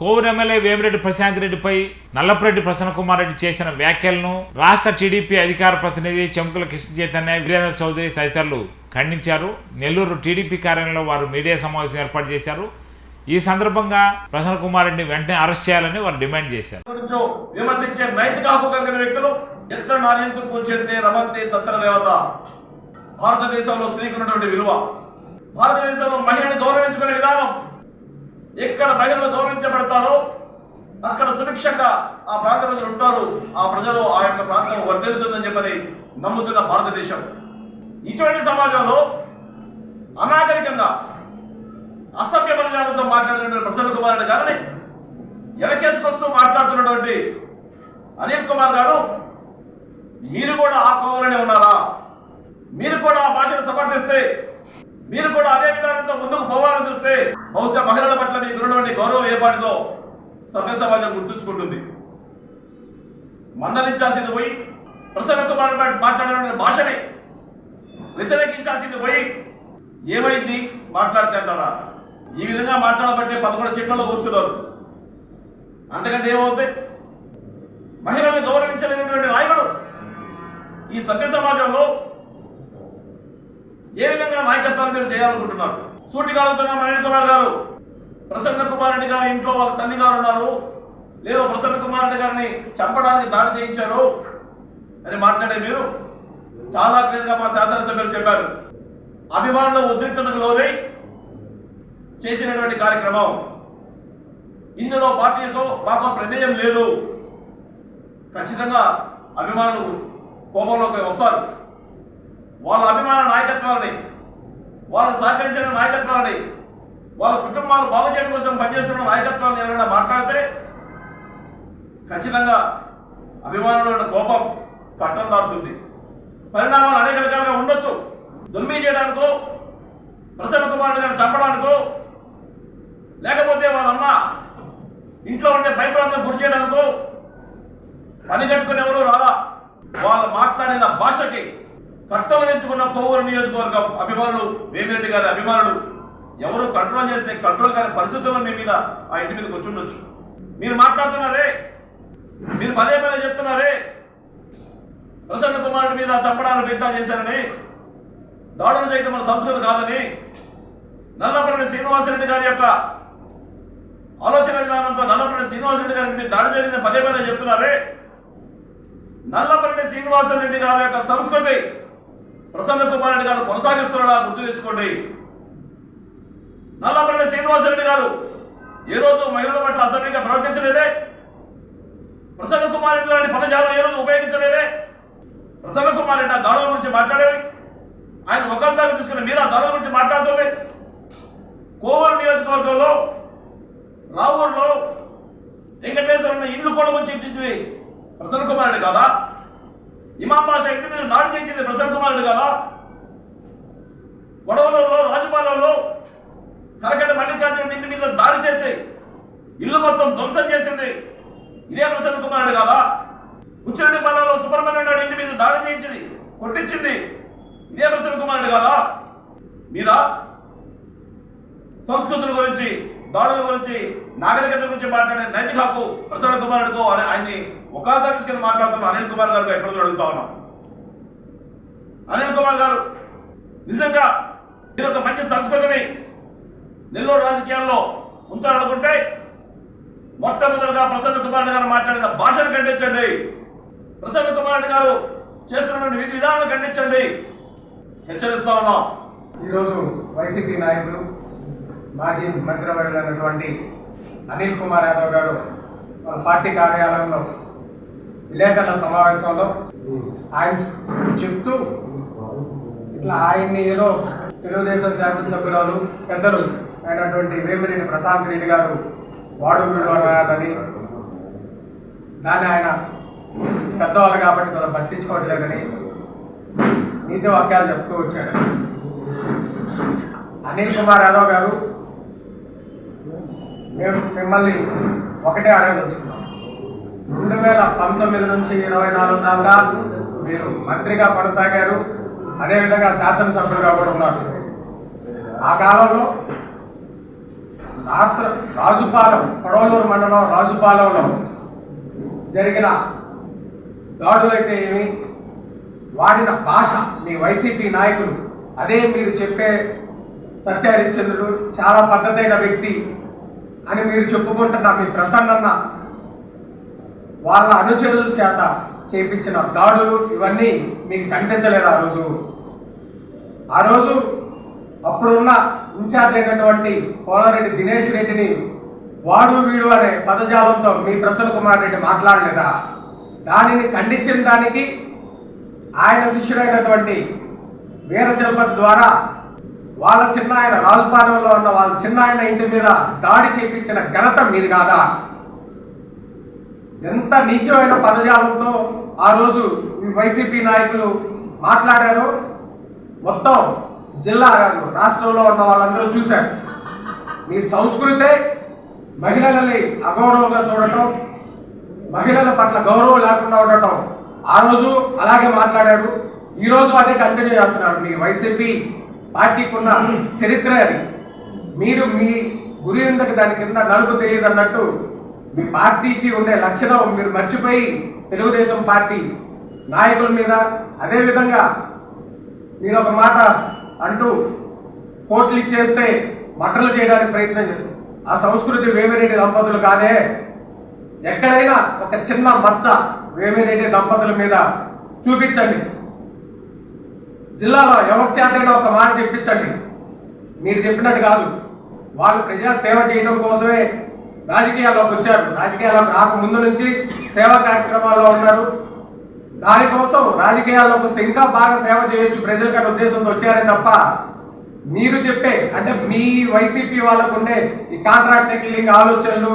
Kovur MLA Vemireddy Prashanth రెడ్డిపై నల్లపురెడ్డి ప్రసన్న కుమార్ రెడ్డి చేసిన వ్యాఖ్యలను రాష్ట్ర టీడీపీ అధికార ప్రతినిధి చెంకుల కృష్ణ చైతన్య వీరేంద్ర చౌదరి తదితరులు ఖండించారు. నెల్లూరు టీడీపీ కార్యాలయంలో వారు మీడియా సమావేశం ఏర్పాటు చేశారు. ఈ సందర్భంగా ప్రసన్న కుమార్ రెడ్డిని వెంటనే అరెస్ట్ చేయాలని వారు డిమాండ్ చేశారు. విమర్శించే నైతిక హక్కు కలిగిన వ్యక్తులు ఎత్ర నార్యంతు కూర్చెంతే రవంతే తత్ర దేవత? భారతదేశంలో స్త్రీకున్నటువంటి విలువ. భారతదేశంలో మహిళను గౌరవించుకునే విధానం ఎక్కడ మహిళలు గౌరవించబడతారో అక్కడ సుభిక్షంగా ఆ ప్రాంత ప్రజలు ఉంటారు. ఆ ప్రజలు ఆ యొక్క ప్రాంతం వర్ధిల్లుతుందని చెప్పని నమ్ముతున్న భారతదేశం. ఇటువంటి సమాజంలో అనాగరికంగా అసభ్య పదజాలతో మాట్లాడుతున్న ప్రసన్న కుమార్ రెడ్డి గారిని ఎలకేసుకొస్తూ మాట్లాడుతున్నటువంటి అనిల్ కుమార్ గారు మీరు కూడా ఆ కోవలనే ఉన్నారా? మీరు కూడా ఆ భాషను సమర్థిస్తే మీరు కూడా అదే విధానంతో ముందుకు పోవాలని చూస్తే బహుశా మహిళల పట్ల మీకు ఉన్నటువంటి గౌరవం ఏపాటిదో సభ్య సమాజం గుర్తుంచుకుంటుంది. మందలించాల్సింది పోయి ప్రసన్న కుమార్ మాట్లాడిన భాషని వ్యతిరేకించాల్సింది పోయి ఏమైంది? మాట్లాడితే అంటారా? ఈ విధంగా మాట్లాడబట్టే పదకొండు సీట్లలో కూర్చున్నారు. అంతకంటే ఏమవుతుంది మహిళల్ని గౌరవించలేనటువంటి నాయకుడు ఈ సభ్య సమాజంలో ఏ విధంగా నాయకత్వాన్ని మీరు చేయాలనుకుంటున్నారు? సూటిగాలుతున్న అనిల్ కుమార్ గారు ప్రసన్న కుమార్ రెడ్డి గారి ఇంట్లో వాళ్ళ తల్లి గారు ఉన్నారు. లేదో ప్రసన్న కుమార్ రెడ్డి గారిని చంపడానికి దాడి చేయించారు అని మాట్లాడే మీరు చాలా క్లియర్గా మా శాసనసభ్యులు చెప్పారు. అభిమానుల ఉద్రిక్తతకు లోనై చేసినటువంటి కార్యక్రమం. ఇందులో పార్టీతో మాకు ప్రమేయం లేదు. ఖచ్చితంగా అభిమానులు కోపంలోకి వస్తారు. వాళ్ళ అభిమాన నాయకత్వాలని వాళ్ళు సహకరించిన నాయకత్వాలని వాళ్ళ కుటుంబాలు బాగు చేయడం కోసం పనిచేస్తున్న నాయకత్వాన్ని ఎవరైనా మాట్లాడితే ఖచ్చితంగా అభిమానుల ఉన్న కోపం కట్టం దాటుతుంది. పరిణామాలు అనేక రకాలుగా ఉండొచ్చు. దుర్మీ చేయడానికో ప్రసన్న కుమారుడు గారిని చంపడానికో లేకపోతే వాళ్ళమ్మ ఇంట్లో ఉండే భయపడంతో గురి చేయడానికో పని కట్టుకుని ఎవరు రాదా వాళ్ళు మాట్లాడిన భాషకి కట్టలు తెచ్చుకున్న కోవూరు నియోజకవర్గం అభిమానులు వేమిరెడ్డి గారి అభిమానులు ఎవరు కంట్రోల్ చేస్తే కంట్రోల్ గారి పరిస్థితుల్లో మీ మీద ఆ ఇంటి మీద కూర్చుండొచ్చు మీరు మాట్లాడుతున్నారే? మీరు పదే పదే చెప్తున్నారే? ప్రసన్న కుమారుడి మీద చంపడానికి ప్రయత్నం చేశారని దాడులు చేయడం మన సంస్కృతి కాదని నల్లపల్లి శ్రీనివాసరెడ్డి గారి యొక్క ఆలోచన విధానంతో నల్లపల్లి శ్రీనివాసరెడ్డి గారి మీద దాడి జరిగింది పదే పదే చెప్తున్నారే? నల్లపల్లి శ్రీనివాసరెడ్డి గారి యొక్క సంస్కృతి ప్రసన్న కుమార్ రెడ్డి గారు కొనసాగిస్తున్నాడా? గుర్తు తెచ్చుకోండి. నల్లపల్లి శ్రీనివాసరెడ్డి గారు ఏ రోజు మహిళల పట్ల అసభ్యంగా ప్రవర్తించలేదే? ప్రసన్న కుమార్ రెడ్డి లాంటి పదజాలం ఏ రోజు ఉపయోగించలేదే? ప్రసన్న కుమార్ రెడ్డి ఆ దాడుల గురించి మాట్లాడేవి? ఆయన ఒకరిదాకా తీసుకుని మీరు ఆ దాడుల గురించి మాట్లాడుతుంది కోవూరు నియోజకవర్గంలో రావూరులో వెంకటేశ్వర ఉన్న ఇల్లు కూడా వచ్చి ఇచ్చింది ప్రసన్న కుమార్ రెడ్డి కాదా? ఇమాం బాషా ఇంటి మీద దాడి చేయించింది ప్రసన్న కుమార్ రెడ్డి కాదా? గొడవలలో రాజపాలెంలో కరకట్ట మల్లికార్జున ఇంటి మీద దాడి చేసి ఇల్లు మొత్తం ధ్వంసం చేసింది ఇదే ప్రసన్న కుమార్ రెడ్డి కాదా? ఉచ్చిరెడ్డి పాలెంలో సుబ్రహ్మణ్యం ఇంటి మీద దాడి చేయించింది కొట్టించింది ఇదే ప్రసన్న కుమార్ రెడ్డి కాదా? మీరా సంస్కృతుల గురించి దాడుల గురించి నాగరికత గురించి మాట్లాడే నైతిక హక్కు ప్రసన్న కుమారుడుకు అని ఆయన్ని ఒక తీసుకుని మాట్లాడుతున్న అనిల్ కుమార్ గారు ఎక్కడ అడుగుతా ఉన్నాం. అనిల్ కుమార్ గారు నిజంగా మీరు ఒక మంచి సంస్కృతిని నెల్లూరు రాజకీయాల్లో ఉంచాలనుకుంటే మొట్టమొదటిగా ప్రసన్న కుమార్ గారు మాట్లాడిన భాషను ఖండించండి. ప్రసన్న కుమార్ గారు చేస్తున్నటువంటి విధి విధానాలను ఖండించండి. హెచ్చరిస్తా ఉన్నాం. ఈరోజు వైసీపీ నాయకులు మాజీ మంత్రివర్యులైనటువంటి అనిల్ కుమార్ యాదవ్ గారు పార్టీ కార్యాలయంలో విలేకరుల సమావేశంలో ఆయన చెప్తూ ఇట్లా ఆయన్ని ఏదో తెలుగుదేశం శాసనసభ్యురాలు పెద్దలు అయినటువంటి వేమిరెడ్డి ప్రశాంత్ రెడ్డి గారు వాడు వీడు అన్నారని దాన్ని ఆయన పెద్దవాళ్ళు కాబట్టి కొంత పట్టించుకోవట్లేదని నీతి వాక్యాలు చెప్తూ వచ్చాడు. అనిల్ కుమార్ యాదవ్ గారు మేము మిమ్మల్ని ఒకటే అడగదలుచుకున్నాం. రెండు వేల పంతొమ్మిది నుంచి ఇరవై నాలుగు దాకా మీరు మంత్రిగా కొనసాగారు. అదేవిధంగా శాసనసభ్యులుగా కూడా ఉన్నారు. ఆ కాలంలో రాత్ర రాజుపాలెం కొడవలూరు మండలం రాజుపాలెంలో జరిగిన దాడులైతే ఏమి వాడిన భాష మీ వైసీపీ నాయకులు అదే మీరు చెప్పే సత్యహరిశ్చంద్రుడు చాలా పద్ధతైన వ్యక్తి అని మీరు చెప్పుకుంటున్న మీ ప్రసన్న వాళ్ళ అనుచరుల చేత చేపించిన దాడులు ఇవన్నీ మీకు కనిపించలేదు ఆ రోజు. ఆ రోజు అప్పుడున్న ఇన్ఛార్జ్ అయినటువంటి కోలారెడ్డి దినేష్ రెడ్డిని వాడు వీడు అనే పదజాలంతో మీ ప్రసన్న కుమార్ రెడ్డి మాట్లాడలేదా? దానిని ఖండించిన దానికి ఆయన శిష్యుడైనటువంటి వీరచలపతి ద్వారా వాళ్ళ చిన్న ఆయన రాజుపాలెంలో ఉన్న వాళ్ళ చిన్న ఆయన ఇంటి మీద దాడి చేపించిన ఘనత మీది కాదా? ఎంత నీచమైన పదజాలంతో ఆ రోజు ఈ వైసీపీ నాయకులు మాట్లాడారు మొత్తం జిల్లా రాష్ట్రంలో ఉన్న వాళ్ళందరూ చూశారు. మీ సంస్కృతే మహిళలని అగౌరవంగా చూడటం మహిళల పట్ల గౌరవం లేకుండా ఉండటం ఆ రోజు అలాగే మాట్లాడారు. ఈరోజు అదే కంటిన్యూ చేస్తున్నారు. మీ వైసీపీ పార్టీకి ఉన్న చరిత్ర అది. మీరు మీ గురి ఎందుకు దాని కింద నలుపు తెలియదు అన్నట్టు మీ పార్టీకి ఉండే లక్షణం మీరు మర్చిపోయి తెలుగుదేశం పార్టీ నాయకుల మీద అదే విధంగా మీరు ఒక మాట అంటూ కోట్లు ఇచ్చేస్తే మటలు చేయడానికి ప్రయత్నం చేస్తారు ఆ సంస్కృతి వేమిరెడ్డి దంపతులు కాదే. ఎక్కడైనా ఒక చిన్న మచ్చ వేమిరెడ్డి దంపతుల మీద చూపించండి. జిల్లాలో ఎవరి చేతైనా ఒక మాట చెప్పించండి. మీరు చెప్పినట్టు కాదు. వాళ్ళు ప్రజా సేవ చేయడం కోసమే రాజకీయాల్లోకి వచ్చారు రాజకీయాల్లోకి నాకు ముందు నుంచి సేవా కార్యక్రమాల్లో ఉన్నారు. దానికోసం రాజకీయాల్లోకి వస్తే ఇంకా బాగా సేవ చేయొచ్చు. ప్రజలకు అనే ఉద్దేశంతో వచ్చారే తప్ప మీరు చెప్పే అంటే మీ వైసీపీ వాళ్ళకు ఉండే ఈ కాంట్రాక్ట్ కిల్లింగ్ ఆలోచనలు